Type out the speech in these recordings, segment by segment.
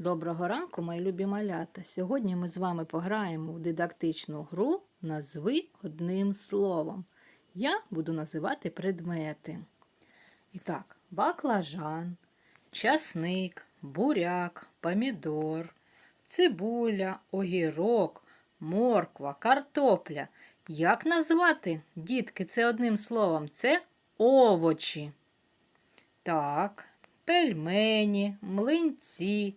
Доброго ранку, мої любі малята. Сьогодні ми з вами пограємо в дидактичну гру Назви одним словом. Я буду називати предмети. І так, баклажан, часник, буряк, помідор, цибуля, огірок, морква, картопля. Як назвати, дітки, це одним словом? Це овочі. Так, пельмені, млинці,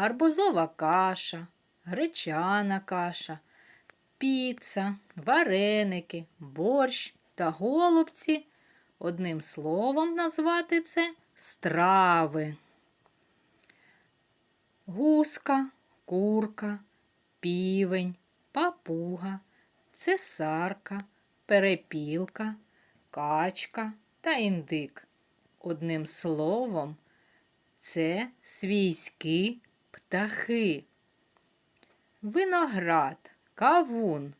гарбузова каша, гречана каша, піца, вареники, борщ та голубці. Одним словом назвати це страви. Гуска, курка, півень, папуга, цесарка, перепілка, качка та індик. Одним словом, це свійські птахи. Виноград, кавун,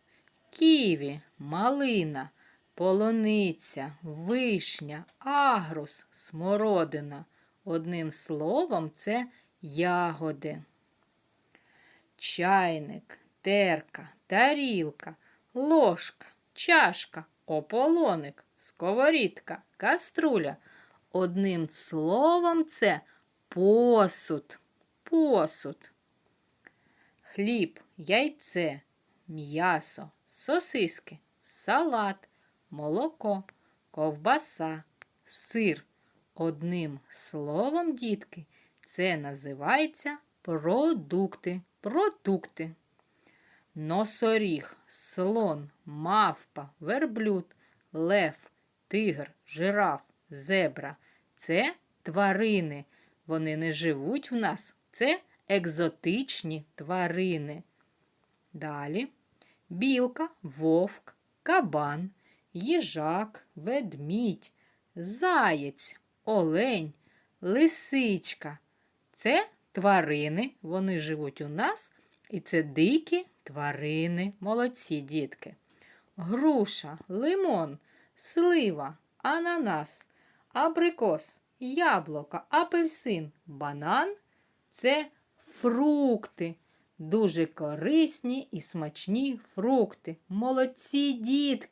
ківі, малина, полуниця, вишня, агрус, смородина. Одним словом, це ягоди. Чайник, терка, тарілка, ложка, чашка, ополоник, сковорідка, каструля. Одним словом, це посуд. Посуд. Хліб, яйце, м'ясо, сосиски, салат, молоко, ковбаса, сир. Одним словом, дітки, це називається продукти. Продукти. Носоріг, слон, мавпа, верблюд, лев, тигр, жираф, зебра це тварини. Вони не живуть в нас. Це екзотичні тварини. Далі білка, вовк, кабан, їжак, ведмідь, заєць, олень, лисичка. Це тварини, вони живуть у нас, і це дикі тварини, молодці дітки. Груша, лимон, слива, ананас, абрикос, яблуко, апельсин, банан це фрукти. Дуже корисні і смачні фрукти. Молодці дітки!